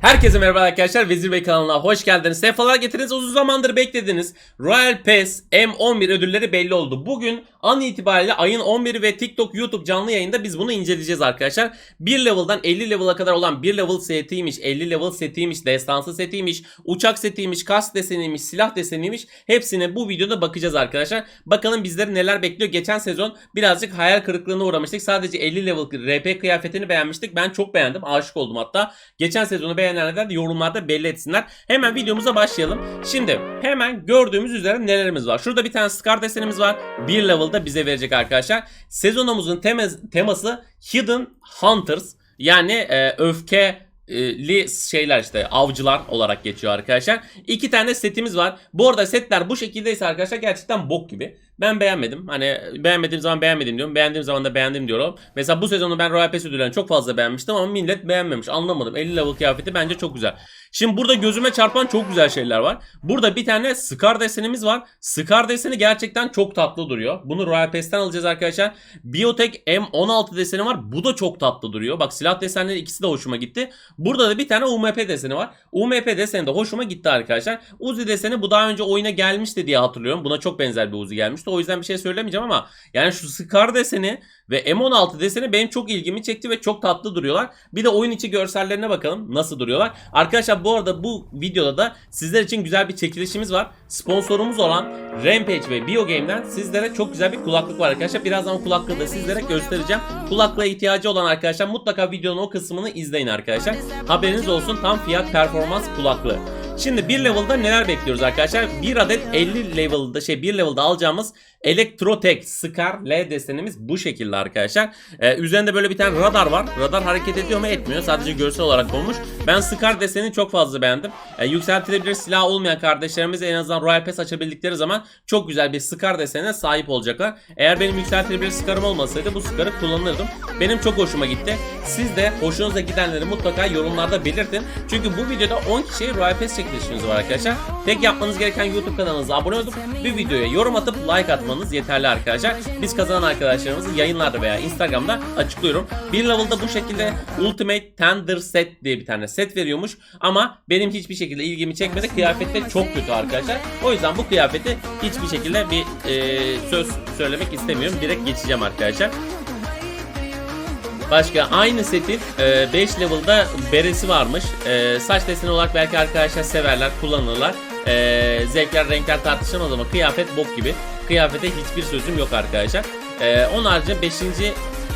Herkese merhaba arkadaşlar. Vezir Bey kanalına hoş geldiniz. Sefalar getirdiniz. Uzun zamandır beklediniz. Royal Pass M11 ödülleri belli oldu. Bugün an itibariyle ayın 11'i ve TikTok, YouTube canlı yayında biz bunu inceleyeceğiz arkadaşlar. 1 level'dan 50 level'a kadar olan 1 level setiymiş, 50 level setiymiş, destansı setiymiş, uçak setiymiş, kask deseniymiş, silah deseniymiş. Hepsine bu videoda bakacağız arkadaşlar. Bakalım bizleri neler bekliyor. Geçen sezon birazcık hayal kırıklığına uğramıştık. Sadece 50 level RP kıyafetini beğenmiştik. Ben çok beğendim. Aşık oldum hatta. Geçen sezonu beğenenler de yorumlarda belli etsinler. Hemen videomuza başlayalım. Şimdi hemen gördüğümüz üzere nelerimiz var. Şurada bir tane Scar desenimiz var. Bir level'da bize verecek arkadaşlar. Sezonumuzun teması Hidden Hunters. Yani e, öfke li şeyler işte avcılar olarak geçiyor arkadaşlar. İki tane setimiz var. Bu arada setler bu şekildeyse arkadaşlar gerçekten bok gibi. Ben beğenmedim. Hani beğenmediğim zaman beğenmedim diyorum. Beğendiğim zaman da beğendim diyorum. Mesela bu sezonu ben Royal Pass ödüllerini çok fazla beğenmiştim ama millet beğenmemiş. Anlamadım. 50 level kıyafeti bence çok güzel. Şimdi burada gözüme çarpan çok güzel şeyler var. Burada bir tane Scar desenimiz var. Scar deseni gerçekten çok tatlı duruyor. Bunu Royal Pass'ten alacağız arkadaşlar. Biotech M16 deseni var. Bu da çok tatlı duruyor. Bak silah desenleri ikisi de hoşuma gitti. Burada da bir tane UMP deseni var. UMP deseni de hoşuma gitti arkadaşlar. Uzi deseni bu daha önce oyuna gelmişti diye hatırlıyorum. Buna çok benzer bir Uzi gelmişti. O yüzden bir şey söylemeyeceğim ama yani şu Scar deseni ve M16 deseni benim çok ilgimi çekti ve çok tatlı duruyorlar. Bir de oyun içi görsellerine bakalım nasıl duruyorlar. Arkadaşlar bu arada bu videoda da sizler için güzel bir çekilişimiz var. Sponsorumuz olan Rampage ve BioGame'den sizlere çok güzel bir kulaklık var arkadaşlar. Birazdan o kulaklığı da sizlere göstereceğim. Kulaklığa ihtiyacı olan arkadaşlar mutlaka videonun o kısmını izleyin arkadaşlar. Haberiniz olsun tam fiyat performans kulaklığı. Şimdi bir level'da neler bekliyoruz arkadaşlar? Bir adet 50 level'da şey bir level'da alacağımız Electrotech Scar L desenimiz bu şekilde arkadaşlar. Ee, üzerinde böyle bir tane radar var. Radar hareket ediyor mu etmiyor. Sadece görsel olarak olmuş. Ben Scar desenini çok fazla beğendim. Ee, yükseltilebilir silah olmayan kardeşlerimiz en azından Royal Pass açabildikleri zaman çok güzel bir Scar desenine sahip olacaklar. Eğer benim yükseltilebilir Scar'ım olmasaydı bu Scar'ı kullanırdım. Benim çok hoşuma gitti. Siz de hoşunuza gidenleri mutlaka yorumlarda belirtin. Çünkü bu videoda 10 kişiye Royal Pass çekilişimiz var arkadaşlar. Tek yapmanız gereken YouTube kanalınıza abone olup bir videoya yorum atıp like atmanız yeterli arkadaşlar. Biz kazanan arkadaşlarımızı yayınlarda veya Instagram'da açıklıyorum. Bir level'da bu şekilde Ultimate Tender Set diye bir tane set veriyormuş. Ama benim hiçbir şekilde ilgimi çekmedi. Kıyafet de çok kötü arkadaşlar. O yüzden bu kıyafeti hiçbir şekilde bir e, söz söylemek istemiyorum. Direkt geçeceğim arkadaşlar. Başka aynı setin 5 level'da beresi varmış. E, saç deseni olarak belki arkadaşlar severler, kullanırlar. E, zevkler, renkler tartışılmaz ama kıyafet bok gibi. Kıyafete hiçbir sözüm yok arkadaşlar. E, onun haricinde 5.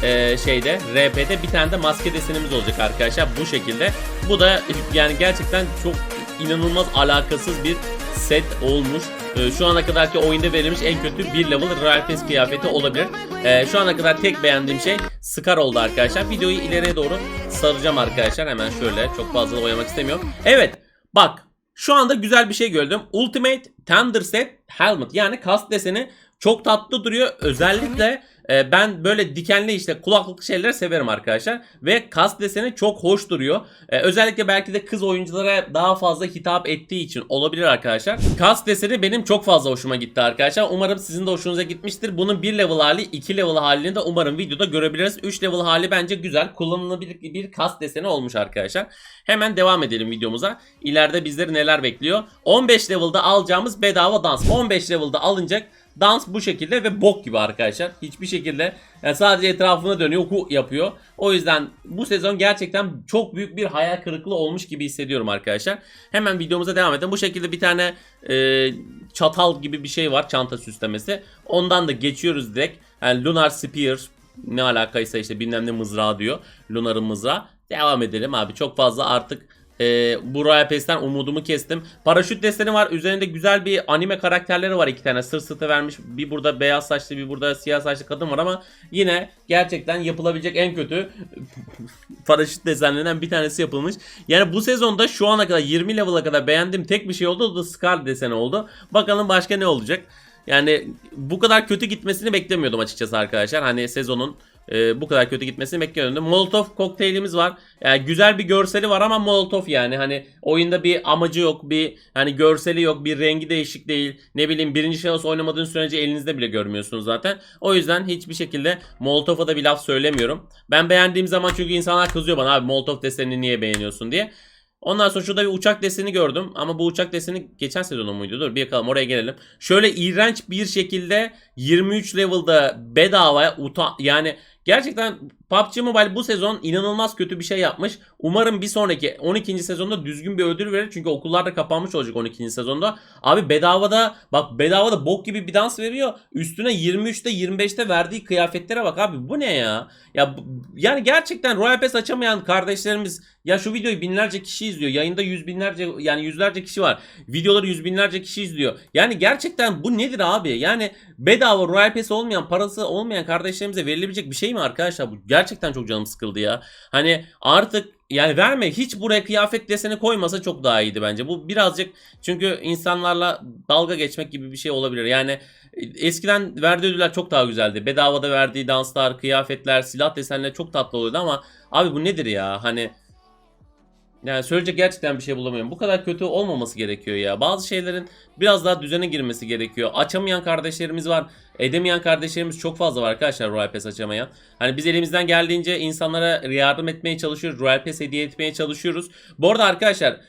E, şeyde RP'de bir tane de maske desenimiz olacak arkadaşlar bu şekilde. Bu da yani gerçekten çok inanılmaz alakasız bir set olmuş. Ee, şu ana kadarki oyunda verilmiş en kötü bir level Pass kıyafeti olabilir. Ee, şu ana kadar tek beğendiğim şey Scar oldu arkadaşlar. Videoyu ileriye doğru saracağım arkadaşlar. Hemen şöyle çok fazla oynamak istemiyorum. Evet bak şu anda güzel bir şey gördüm. Ultimate Thunder Set Helmet yani kask deseni çok tatlı duruyor. Özellikle e, ben böyle dikenli işte kulaklık şeyleri severim arkadaşlar. Ve kask deseni çok hoş duruyor. E, özellikle belki de kız oyunculara daha fazla hitap ettiği için olabilir arkadaşlar. Kask deseni benim çok fazla hoşuma gitti arkadaşlar. Umarım sizin de hoşunuza gitmiştir. Bunun 1 level hali 2 level halini de umarım videoda görebiliriz. 3 level hali bence güzel. Kullanılabilir bir kask deseni olmuş arkadaşlar. Hemen devam edelim videomuza. İleride bizleri neler bekliyor? 15 level'da alacağımız bedava dans. 15 level'da alınacak Dans bu şekilde ve bok gibi arkadaşlar. Hiçbir şekilde yani sadece etrafına dönüyor, hu yapıyor. O yüzden bu sezon gerçekten çok büyük bir hayal kırıklığı olmuş gibi hissediyorum arkadaşlar. Hemen videomuza devam edelim. Bu şekilde bir tane e, çatal gibi bir şey var, çanta süslemesi. Ondan da geçiyoruz direkt. Yani Lunar Spear ne alakaysa işte bilmem ne mızrağı diyor. Lunar'ın mızrağı. Devam edelim abi. Çok fazla artık e, bu Royal Pass'ten umudumu kestim. Paraşüt deseni var. Üzerinde güzel bir anime karakterleri var iki tane. Sır sırtı vermiş. Bir burada beyaz saçlı bir burada siyah saçlı kadın var ama yine gerçekten yapılabilecek en kötü paraşüt desenlerinden bir tanesi yapılmış. Yani bu sezonda şu ana kadar 20 level'a kadar beğendiğim tek bir şey oldu. O da Scar deseni oldu. Bakalım başka ne olacak. Yani bu kadar kötü gitmesini beklemiyordum açıkçası arkadaşlar. Hani sezonun e, bu kadar kötü gitmesini bekliyordum. Molotov kokteylimiz var. Yani güzel bir görseli var ama Molotov yani hani oyunda bir amacı yok, bir hani görseli yok, bir rengi değişik değil. Ne bileyim birinci şahıs oynamadığın sürece elinizde bile görmüyorsunuz zaten. O yüzden hiçbir şekilde Molotov'a da bir laf söylemiyorum. Ben beğendiğim zaman çünkü insanlar kızıyor bana abi Molotov desenini niye beğeniyorsun diye. Ondan sonra şurada bir uçak deseni gördüm. Ama bu uçak deseni geçen sezonun muydu? Dur bir bakalım oraya gelelim. Şöyle iğrenç bir şekilde 23 level'da bedavaya uta yani gerçekten PUBG Mobile bu sezon inanılmaz kötü bir şey yapmış. Umarım bir sonraki 12. sezonda düzgün bir ödül verir. Çünkü okullar da kapanmış olacak 12. sezonda. Abi bedavada bak bedavada bok gibi bir dans veriyor. Üstüne 23'te 25'te verdiği kıyafetlere bak abi. Bu ne ya? Ya yani gerçekten Royal Pass açamayan kardeşlerimiz ya şu videoyu binlerce kişi izliyor. Yayında yüz binlerce yani yüzlerce kişi var. Videoları yüz binlerce kişi izliyor. Yani gerçekten bu nedir abi? Yani bedava Royal Pass olmayan, parası olmayan kardeşlerimize verilebilecek bir şey mi arkadaşlar? Bu gerçekten çok canım sıkıldı ya. Hani artık yani verme hiç buraya kıyafet deseni koymasa çok daha iyiydi bence. Bu birazcık çünkü insanlarla dalga geçmek gibi bir şey olabilir. Yani e, eskiden verdiği ödüller çok daha güzeldi. Bedavada verdiği danslar, kıyafetler, silah desenleri çok tatlı oluyordu ama abi bu nedir ya? Hani yani söyleyecek gerçekten bir şey bulamıyorum. Bu kadar kötü olmaması gerekiyor ya. Bazı şeylerin biraz daha düzene girmesi gerekiyor. Açamayan kardeşlerimiz var. Edemeyen kardeşlerimiz çok fazla var arkadaşlar Royal Pass açamayan. Hani biz elimizden geldiğince insanlara yardım etmeye çalışıyoruz. Royal Pass hediye etmeye çalışıyoruz. Bu arada arkadaşlar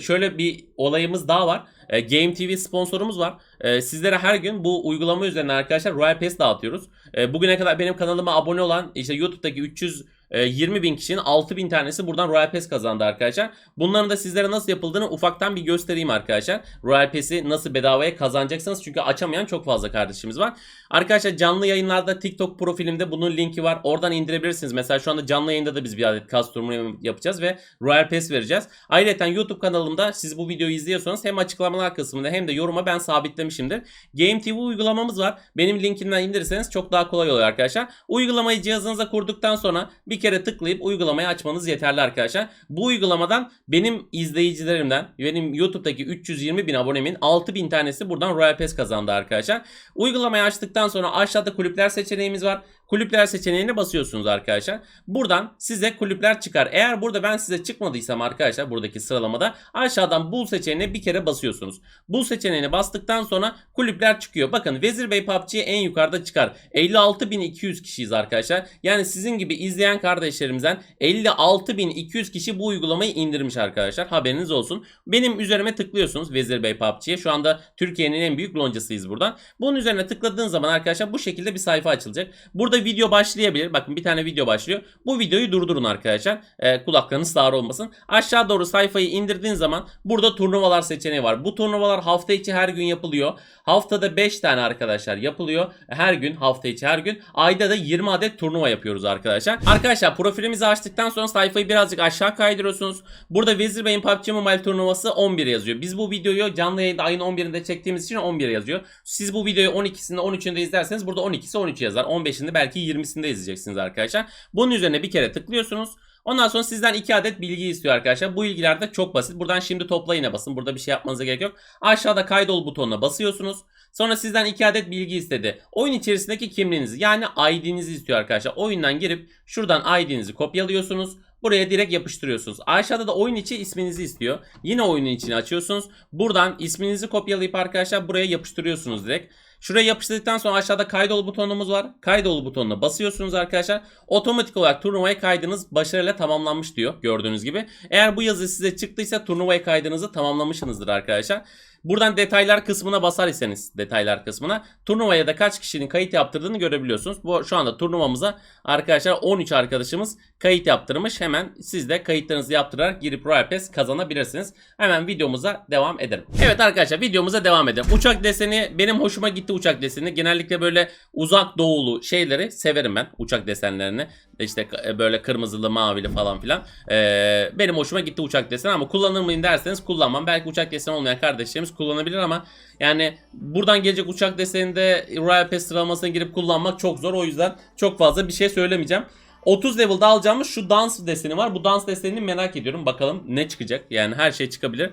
şöyle bir olayımız daha var. Game TV sponsorumuz var. Sizlere her gün bu uygulama üzerinden arkadaşlar Royal Pass dağıtıyoruz. Bugüne kadar benim kanalıma abone olan işte YouTube'daki 300 e, 20 bin kişinin 6 bin tanesi buradan Royal Pass kazandı arkadaşlar. Bunların da sizlere nasıl yapıldığını ufaktan bir göstereyim arkadaşlar. Royal Pass'i nasıl bedavaya kazanacaksınız çünkü açamayan çok fazla kardeşimiz var. Arkadaşlar canlı yayınlarda TikTok profilimde bunun linki var. Oradan indirebilirsiniz. Mesela şu anda canlı yayında da biz bir adet custom yapacağız ve Royal Pass vereceğiz. Ayrıca YouTube kanalımda siz bu videoyu izliyorsanız hem açıklamalar kısmında hem de yoruma ben sabitlemişimdir. Game TV uygulamamız var. Benim linkimden indirirseniz çok daha kolay oluyor arkadaşlar. Uygulamayı cihazınıza kurduktan sonra bir kere tıklayıp uygulamayı açmanız yeterli arkadaşlar. Bu uygulamadan benim izleyicilerimden, benim YouTube'daki 320 bin abonemin 6 bin tanesi buradan Royal Pass kazandı arkadaşlar. Uygulamayı açtıktan sonra aşağıda kulüpler seçeneğimiz var. Kulüpler seçeneğine basıyorsunuz arkadaşlar. Buradan size kulüpler çıkar. Eğer burada ben size çıkmadıysam arkadaşlar buradaki sıralamada aşağıdan bul seçeneğine bir kere basıyorsunuz. Bul seçeneğine bastıktan sonra kulüpler çıkıyor. Bakın Vezir Bey PUBG en yukarıda çıkar. 56.200 kişiyiz arkadaşlar. Yani sizin gibi izleyen kardeşlerimizden 56.200 kişi bu uygulamayı indirmiş arkadaşlar. Haberiniz olsun. Benim üzerime tıklıyorsunuz Vezir Bey PUBG'ye. Şu anda Türkiye'nin en büyük loncasıyız buradan. Bunun üzerine tıkladığın zaman arkadaşlar bu şekilde bir sayfa açılacak. Burada video başlayabilir. Bakın bir tane video başlıyor. Bu videoyu durdurun arkadaşlar. Ee, kulaklarınız sağır olmasın. Aşağı doğru sayfayı indirdiğin zaman burada turnuvalar seçeneği var. Bu turnuvalar hafta içi her gün yapılıyor. Haftada 5 tane arkadaşlar yapılıyor. Her gün hafta içi her gün. Ayda da 20 adet turnuva yapıyoruz arkadaşlar. Arkadaşlar profilimizi açtıktan sonra sayfayı birazcık aşağı kaydırıyorsunuz. Burada Vezir Bey'in PUBG Mobile turnuvası 11 yazıyor. Biz bu videoyu canlı yayında ayın 11'inde çektiğimiz için 11 yazıyor. Siz bu videoyu 12'sinde 13'ünde izlerseniz burada 12'si 13 yazar. 15'inde belki 20'sinde izleyeceksiniz arkadaşlar. Bunun üzerine bir kere tıklıyorsunuz. Ondan sonra sizden 2 adet bilgi istiyor arkadaşlar. Bu bilgiler de çok basit. Buradan şimdi toplayına basın. Burada bir şey yapmanıza gerek yok. Aşağıda kaydol butonuna basıyorsunuz. Sonra sizden 2 adet bilgi istedi. Oyun içerisindeki kimliğinizi yani ID'nizi istiyor arkadaşlar. Oyundan girip şuradan ID'nizi kopyalıyorsunuz. Buraya direkt yapıştırıyorsunuz. Aşağıda da oyun içi isminizi istiyor. Yine oyunun içini açıyorsunuz. Buradan isminizi kopyalayıp arkadaşlar buraya yapıştırıyorsunuz direkt. Şuraya yapıştırdıktan sonra aşağıda kaydol butonumuz var. Kaydol butonuna basıyorsunuz arkadaşlar. Otomatik olarak turnuvaya kaydınız başarıyla tamamlanmış diyor gördüğünüz gibi. Eğer bu yazı size çıktıysa turnuvaya kaydınızı tamamlamışsınızdır arkadaşlar. Buradan detaylar kısmına basar iseniz detaylar kısmına turnuvaya da kaç kişinin kayıt yaptırdığını görebiliyorsunuz. Bu şu anda turnuvamıza arkadaşlar 13 arkadaşımız kayıt yaptırmış. Hemen siz de kayıtlarınızı yaptırarak girip Royal Pass kazanabilirsiniz. Hemen videomuza devam edelim. Evet arkadaşlar videomuza devam edelim. Uçak deseni benim hoşuma gitti uçak deseni. Genellikle böyle uzak doğulu şeyleri severim ben uçak desenlerini. İşte k- böyle kırmızılı mavili falan filan. Ee, benim hoşuma gitti uçak deseni ama kullanır mıyım derseniz kullanmam. Belki uçak deseni olmayan kardeşlerimiz kullanabilir ama yani buradan gelecek uçak deseninde Royal Pass sıralamasına girip kullanmak çok zor. O yüzden çok fazla bir şey söylemeyeceğim. 30 level'da alacağımız şu dans deseni var. Bu dans desenini merak ediyorum. Bakalım ne çıkacak. Yani her şey çıkabilir.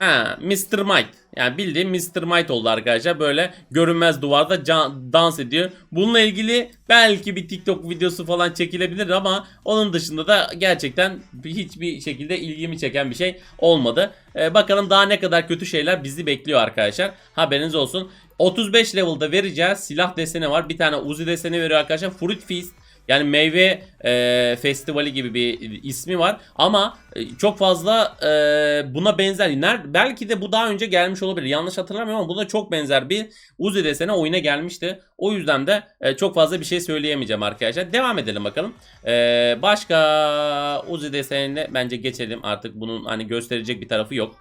Ha, Mr. Might. Yani bildiğim Mr. Might oldu arkadaşlar. Böyle görünmez duvarda can- dans ediyor. Bununla ilgili belki bir TikTok videosu falan çekilebilir ama onun dışında da gerçekten hiçbir şekilde ilgimi çeken bir şey olmadı. Ee, bakalım daha ne kadar kötü şeyler bizi bekliyor arkadaşlar. Haberiniz olsun. 35 level'da vereceğiz silah deseni var. Bir tane Uzi deseni veriyor arkadaşlar. Fruit Feast. Yani meyve e, festivali gibi bir ismi var ama e, çok fazla e, buna benzer. Ner- belki de bu daha önce gelmiş olabilir. Yanlış hatırlamıyorum ama buna çok benzer bir Uzi deseni oyuna gelmişti. O yüzden de e, çok fazla bir şey söyleyemeyeceğim arkadaşlar. Devam edelim bakalım. E, başka Uzi desenine bence geçelim. Artık bunun hani gösterecek bir tarafı yok.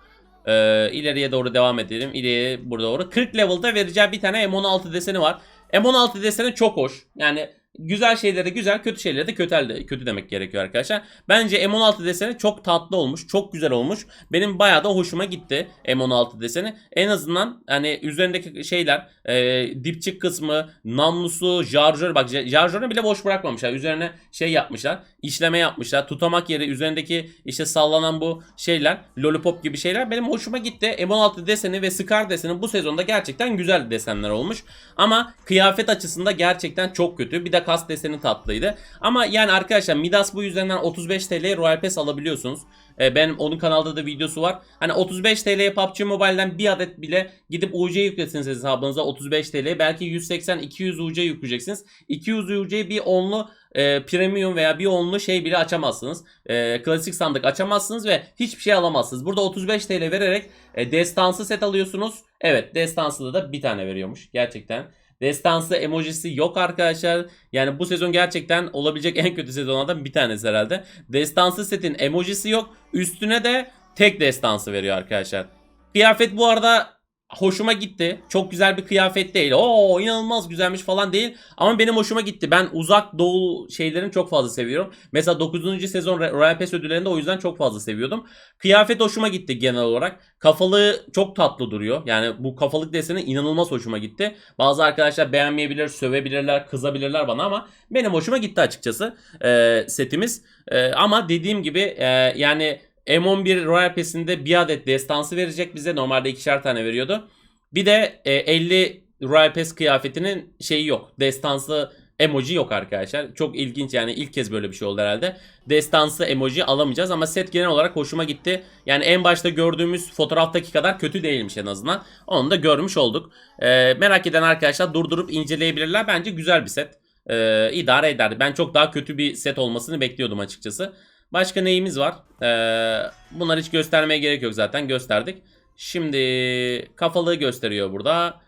E, ileriye doğru devam edelim. İleriye burada doğru. 40 level'da vereceği bir tane M16 deseni var. M16 deseni çok hoş. Yani güzel şeyleri güzel, kötü şeyleri de kötü, kötü demek gerekiyor arkadaşlar. Bence M16 deseni çok tatlı olmuş, çok güzel olmuş. Benim bayağı da hoşuma gitti M16 deseni. En azından hani üzerindeki şeyler, e, dipçik kısmı, namlusu, jarjör bak jarjörünü bile boş bırakmamışlar. Üzerine şey yapmışlar, işleme yapmışlar. Tutamak yeri üzerindeki işte sallanan bu şeyler, lollipop gibi şeyler benim hoşuma gitti. M16 deseni ve Scar deseni bu sezonda gerçekten güzel desenler olmuş. Ama kıyafet açısında gerçekten çok kötü. Bir de kas deseni tatlıydı. Ama yani arkadaşlar Midas bu yüzden 35 TL Royal Pass alabiliyorsunuz. Ee, benim onun kanalda da videosu var. Hani 35 TL'ye PUBG Mobile'den bir adet bile gidip UC yüklesiniz hesabınıza 35 TL. Belki 180-200 UC yükleyeceksiniz. 200 UC'yi bir onlu e, premium veya bir onlu şey bile açamazsınız. E, klasik sandık açamazsınız ve hiçbir şey alamazsınız. Burada 35 TL vererek e, destansı set alıyorsunuz. Evet destansı da bir tane veriyormuş gerçekten. Destansı emojisi yok arkadaşlar. Yani bu sezon gerçekten olabilecek en kötü sezonlardan bir tanesi herhalde. Destansı setin emojisi yok. Üstüne de tek destansı veriyor arkadaşlar. Kıyafet bu arada hoşuma gitti. Çok güzel bir kıyafet değil. Oo inanılmaz güzelmiş falan değil. Ama benim hoşuma gitti. Ben uzak doğu şeylerini çok fazla seviyorum. Mesela 9. sezon Royal Pass ödüllerinde o yüzden çok fazla seviyordum. Kıyafet hoşuma gitti genel olarak. Kafalığı çok tatlı duruyor. Yani bu kafalık deseni inanılmaz hoşuma gitti. Bazı arkadaşlar beğenmeyebilir, sövebilirler, kızabilirler bana ama benim hoşuma gitti açıkçası e, setimiz. E, ama dediğim gibi e, yani M11 Royal Pass'inde bir adet destansı verecek bize. Normalde ikişer tane veriyordu. Bir de e, 50 Royal Pass kıyafetinin şeyi yok. Destansı emoji yok arkadaşlar. Çok ilginç yani ilk kez böyle bir şey oldu herhalde. Destansı emoji alamayacağız ama set genel olarak hoşuma gitti. Yani en başta gördüğümüz fotoğraftaki kadar kötü değilmiş en azından. Onu da görmüş olduk. Ee, merak eden arkadaşlar durdurup inceleyebilirler. Bence güzel bir set. Ee, idare ederdi. Ben çok daha kötü bir set olmasını bekliyordum açıkçası. Başka neyimiz var? Ee, bunları hiç göstermeye gerek yok zaten gösterdik. Şimdi kafalığı gösteriyor burada.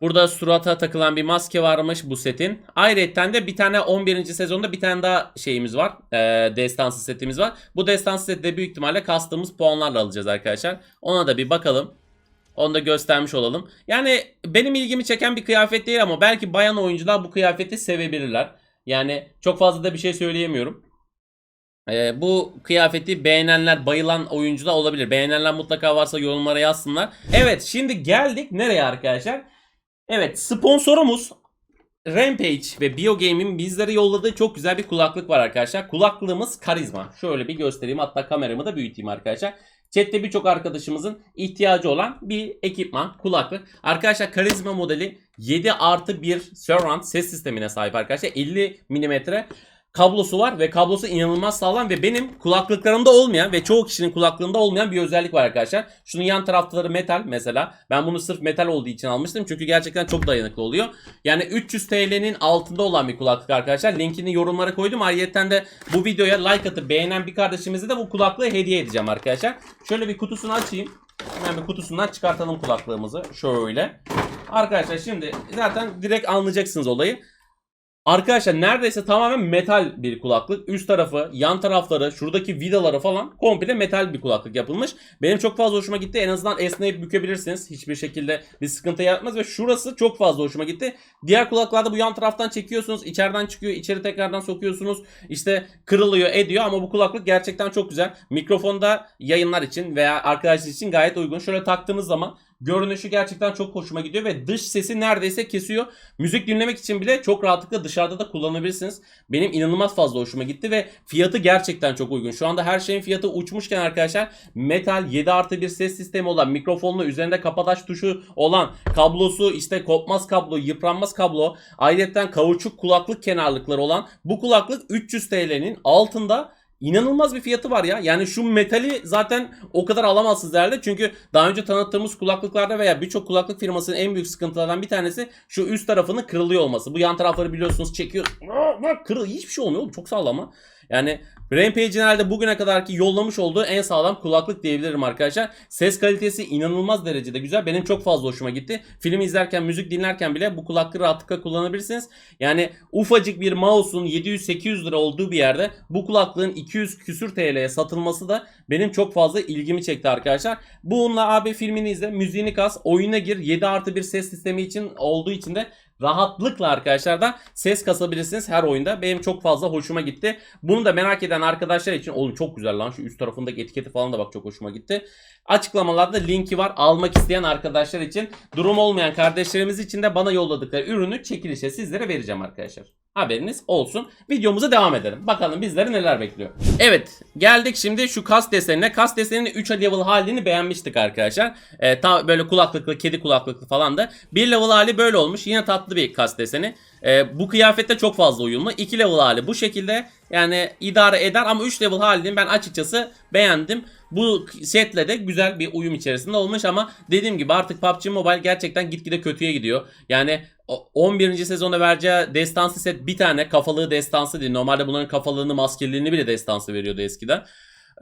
Burada surata takılan bir maske varmış bu setin. Ayrıca de bir tane 11. sezonda bir tane daha şeyimiz var. Ee, destansı setimiz var. Bu destansı seti de büyük ihtimalle kastığımız puanlarla alacağız arkadaşlar. Ona da bir bakalım. Onu da göstermiş olalım. Yani benim ilgimi çeken bir kıyafet değil ama belki bayan oyuncular bu kıyafeti sevebilirler. Yani çok fazla da bir şey söyleyemiyorum. Ee, bu kıyafeti beğenenler, bayılan oyuncu da olabilir. Beğenenler mutlaka varsa yorumlara yazsınlar. Evet şimdi geldik nereye arkadaşlar? Evet sponsorumuz Rampage ve BioGame'in bizlere yolladığı çok güzel bir kulaklık var arkadaşlar. Kulaklığımız Karizma. Şöyle bir göstereyim hatta kameramı da büyüteyim arkadaşlar. Chatte birçok arkadaşımızın ihtiyacı olan bir ekipman, kulaklık. Arkadaşlar Karizma modeli 7 artı 1 surround ses sistemine sahip arkadaşlar. 50 mm kablosu var ve kablosu inanılmaz sağlam ve benim kulaklıklarımda olmayan ve çoğu kişinin kulaklığında olmayan bir özellik var arkadaşlar. Şunun yan tarafları metal mesela. Ben bunu sırf metal olduğu için almıştım çünkü gerçekten çok dayanıklı oluyor. Yani 300 TL'nin altında olan bir kulaklık arkadaşlar. Linkini yorumlara koydum. Ayrıca de bu videoya like atıp beğenen bir kardeşimize de bu kulaklığı hediye edeceğim arkadaşlar. Şöyle bir kutusunu açayım. Hemen bir kutusundan çıkartalım kulaklığımızı. Şöyle. Arkadaşlar şimdi zaten direkt anlayacaksınız olayı. Arkadaşlar neredeyse tamamen metal bir kulaklık. Üst tarafı, yan tarafları, şuradaki vidaları falan komple metal bir kulaklık yapılmış. Benim çok fazla hoşuma gitti. En azından esneyip bükebilirsiniz. Hiçbir şekilde bir sıkıntı yaratmaz ve şurası çok fazla hoşuma gitti. Diğer kulaklarda bu yan taraftan çekiyorsunuz. içeriden çıkıyor, içeri tekrardan sokuyorsunuz. İşte kırılıyor, ediyor ama bu kulaklık gerçekten çok güzel. Mikrofonda yayınlar için veya arkadaşlar için gayet uygun. Şöyle taktığınız zaman Görünüşü gerçekten çok hoşuma gidiyor ve dış sesi neredeyse kesiyor. Müzik dinlemek için bile çok rahatlıkla dışarıda da kullanabilirsiniz. Benim inanılmaz fazla hoşuma gitti ve fiyatı gerçekten çok uygun. Şu anda her şeyin fiyatı uçmuşken arkadaşlar metal 7 artı bir ses sistemi olan mikrofonlu üzerinde kapataş tuşu olan kablosu işte kopmaz kablo yıpranmaz kablo ayrıca kauçuk kulaklık kenarlıkları olan bu kulaklık 300 TL'nin altında inanılmaz bir fiyatı var ya. Yani şu metali zaten o kadar alamazsınız herhalde. Çünkü daha önce tanıttığımız kulaklıklarda veya birçok kulaklık firmasının en büyük sıkıntılardan bir tanesi şu üst tarafının kırılıyor olması. Bu yan tarafları biliyorsunuz çekiyor. Kırıl hiçbir şey olmuyor oğlum. Çok sağlam ha. Yani Rampage'in herhalde bugüne kadarki yollamış olduğu en sağlam kulaklık diyebilirim arkadaşlar. Ses kalitesi inanılmaz derecede güzel. Benim çok fazla hoşuma gitti. Film izlerken, müzik dinlerken bile bu kulaklığı rahatlıkla kullanabilirsiniz. Yani ufacık bir mouse'un 700-800 lira olduğu bir yerde bu kulaklığın 200 küsür TL'ye satılması da benim çok fazla ilgimi çekti arkadaşlar. Bununla abi filmini izle, müziğini kas, oyuna gir. 7 artı bir ses sistemi için olduğu için de rahatlıkla arkadaşlar da ses kasabilirsiniz her oyunda. Benim çok fazla hoşuma gitti. Bunu da merak eden arkadaşlar için oğlum çok güzel lan şu üst tarafındaki etiketi falan da bak çok hoşuma gitti. Açıklamalarda linki var almak isteyen arkadaşlar için. Durum olmayan kardeşlerimiz için de bana yolladıkları ürünü çekilişe sizlere vereceğim arkadaşlar. Haberiniz olsun. Videomuza devam edelim. Bakalım bizleri neler bekliyor. Evet geldik şimdi şu kas desenine. Kas deseninin 3 level halini beğenmiştik arkadaşlar. Ee, ta böyle kulaklıklı, kedi kulaklıklı falan da. 1 level hali böyle olmuş. Yine tatlı bir kas deseni. Ee, bu kıyafette çok fazla uyumlu. 2 level hali bu şekilde yani idare eder ama 3 level halini ben açıkçası beğendim. Bu setle de güzel bir uyum içerisinde olmuş ama dediğim gibi artık PUBG Mobile gerçekten gitgide kötüye gidiyor. Yani 11. sezonda vereceği destansı set bir tane kafalığı destansı değil. Normalde bunların kafalığını maskeliğini bile destansı veriyordu eskiden.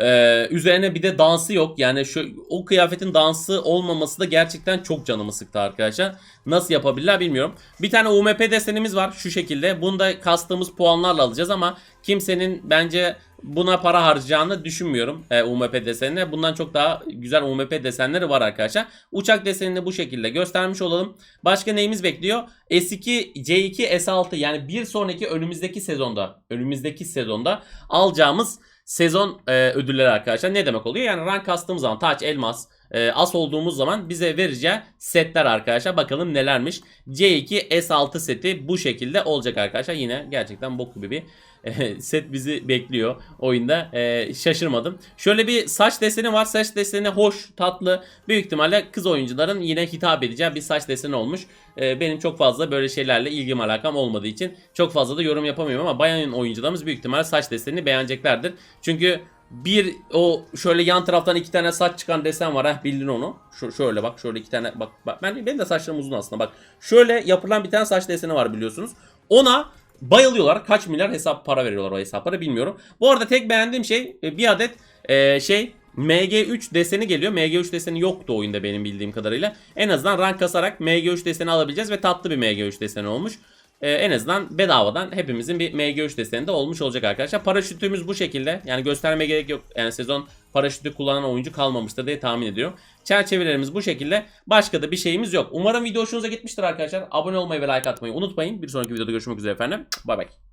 Ee, üzerine bir de dansı yok. Yani şu o kıyafetin dansı olmaması da gerçekten çok canımı sıktı arkadaşlar. Nasıl yapabilirler bilmiyorum. Bir tane UMP desenimiz var şu şekilde. Bunu da kastığımız puanlarla alacağız ama kimsenin bence buna para harcayacağını düşünmüyorum e, UMP desenine. Bundan çok daha güzel UMP desenleri var arkadaşlar. Uçak desenini bu şekilde göstermiş olalım. Başka neyimiz bekliyor? S2, C2, S6 yani bir sonraki önümüzdeki sezonda önümüzdeki sezonda alacağımız sezon e, ödülleri arkadaşlar. Ne demek oluyor? Yani rank kastığımız zaman taç, elmas, e, as olduğumuz zaman bize vereceği setler arkadaşlar. Bakalım nelermiş. C2 S6 seti bu şekilde olacak arkadaşlar. Yine gerçekten bok gibi bir e, set bizi bekliyor oyunda. E, şaşırmadım. Şöyle bir saç deseni var. Saç deseni hoş, tatlı. Büyük ihtimalle kız oyuncuların yine hitap edeceği bir saç deseni olmuş. E, benim çok fazla böyle şeylerle ilgim alakam olmadığı için çok fazla da yorum yapamıyorum ama bayan oyuncularımız büyük ihtimalle saç desenini beğeneceklerdir. Çünkü bir o şöyle yan taraftan iki tane saç çıkan desen var ha bildin onu. Şu şöyle bak şöyle iki tane bak, bak ben benim de saçlarım uzun aslında bak. Şöyle yapılan bir tane saç deseni var biliyorsunuz. Ona bayılıyorlar. Kaç milyar hesap para veriyorlar o hesaplara bilmiyorum. Bu arada tek beğendiğim şey e, bir adet e, şey MG3 deseni geliyor. MG3 deseni yoktu oyunda benim bildiğim kadarıyla. En azından rank kasarak MG3 deseni alabileceğiz ve tatlı bir MG3 deseni olmuş. Ee, en azından bedavadan hepimizin bir MG3 deseni de olmuş olacak arkadaşlar. Paraşütümüz bu şekilde. Yani göstermeye gerek yok. Yani sezon paraşütü kullanan oyuncu kalmamıştır diye tahmin ediyorum. Çerçevelerimiz bu şekilde. Başka da bir şeyimiz yok. Umarım video hoşunuza gitmiştir arkadaşlar. Abone olmayı ve like atmayı unutmayın. Bir sonraki videoda görüşmek üzere efendim. Bay bay.